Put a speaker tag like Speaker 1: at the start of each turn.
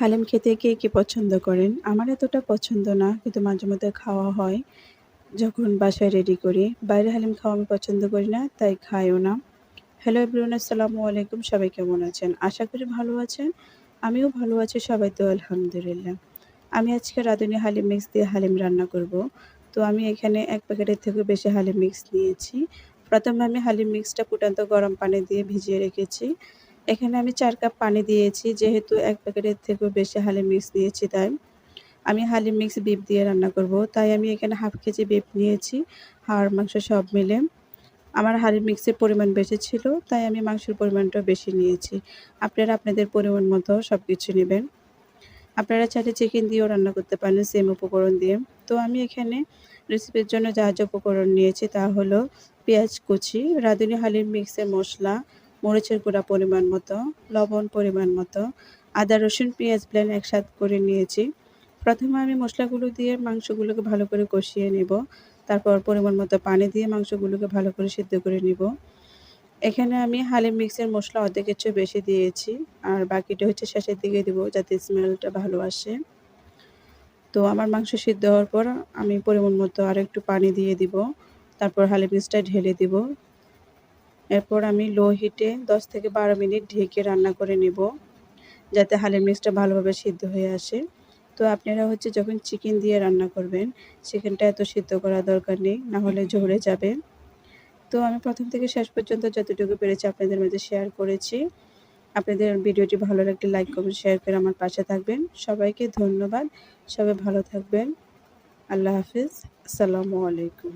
Speaker 1: হালিম খেতে কে কে পছন্দ করেন? আমার এতটা পছন্দ না, কিন্তু মাঝে মধ্যে খাওয়া হয়। যখন বাসায় রেডি করি, বাইরে হালিম খাওয়া আমি পছন্দ করি না, তাই খাইও না। হ্যালো এভরিওয়ান আসসালামু আলাইকুম, সবাই কেমন আছেন? আশা করি ভালো আছেন, আমিও ভালো আছি, সবাই তো আলহামদুলিল্লাহ। আমি আজকে রাঁধুনি হালিম মিক্স দিয়ে হালিম রান্না করব। তো আমি এখানে এক প্যাকেটের থেকে বেশি হালিম মিক্স নিয়েছি। প্রথমে আমি হালিম মিক্সটা ফুটান্ত গরম পানি দিয়ে ভিজিয়ে রেখেছি। এখানে আমি চার কাপ পানি দিয়েছি, যেহেতু এক প্যাকেটের থেকেও বেশি হালিম মিক্স দিয়েছি তাই। আমি হালিম মিক্স বিপ দিয়ে রান্না করব, তাই আমি এখানে হাফ কেজি বিপ নিয়েছি হাড় মাংস সব মিলে। আমার হালিম মিক্সের পরিমাণ বেশি ছিল, তাই আমি মাংসের পরিমাণটা বেশি নিয়েছি। আপনারা আপনাদের পরিমাণ মতো সব কিছু নেবেন। আপনারা চাইলে চিকেন দিয়েও রান্না করতে পারেন সেম উপকরণ দিয়ে। তো আমি এখানে রেসিপির জন্য যা যা উপকরণ নিয়েছি তা হলো পেঁয়াজ কুচি, রাঁধুনি হালিম মিক্সের মশলা মরিচের গুঁড়া পরিমাণ মতো, লবণ পরিমাণ মতো, আদা, রসুন, পেঁয়াজ ব্লেন্ড একসাথে করে নিয়েছি। প্রথমে আমি মশলাগুলো দিয়ে মাংসগুলোকে ভালো করে কষিয়ে নেব। তারপর পরিমাণ মতো পানি দিয়ে মাংসগুলোকে ভালো করে সিদ্ধ করে নিব। এখানে আমি হালিম মিক্সের মশলা অর্ধেকের চেয়ে বেশি দিয়েছি, আর বাকিটা হচ্ছে শেষের দিকে দিব যাতে স্মেলটা ভালো আসে। তো আমার মাংস সিদ্ধ হওয়ার পর আমি পরিমাণ মতো আর একটু পানি দিয়ে দিব। তারপর হালিম মিক্সটা ঢেলে দিব। এরপর আমি লো হিটে 10 থেকে বারো মিনিট ঢেকে রান্না করে নেব, যাতে হালিম মিক্সটা ভালোভাবে সিদ্ধ হয়ে আসে। তো আপনারা হচ্ছে যখন চিকেন দিয়ে রান্না করবেন চিকেনটা এত সিদ্ধ করা দরকার নেই, না হলে ঝরে যাবে। তো আমি প্রথম থেকে শেষ পর্যন্ত যতটুকু পেরেছি আপনাদের মধ্যে শেয়ার করেছি। আপনাদের ভিডিওটি ভালো লাগলে লাইক, কমেন্ট, শেয়ার করে আমার পাশে থাকবেন। সবাইকে ধন্যবাদ। সবাই ভালো থাকবেন। আল্লাহ হাফিজ। আসসালামু আলাইকুম।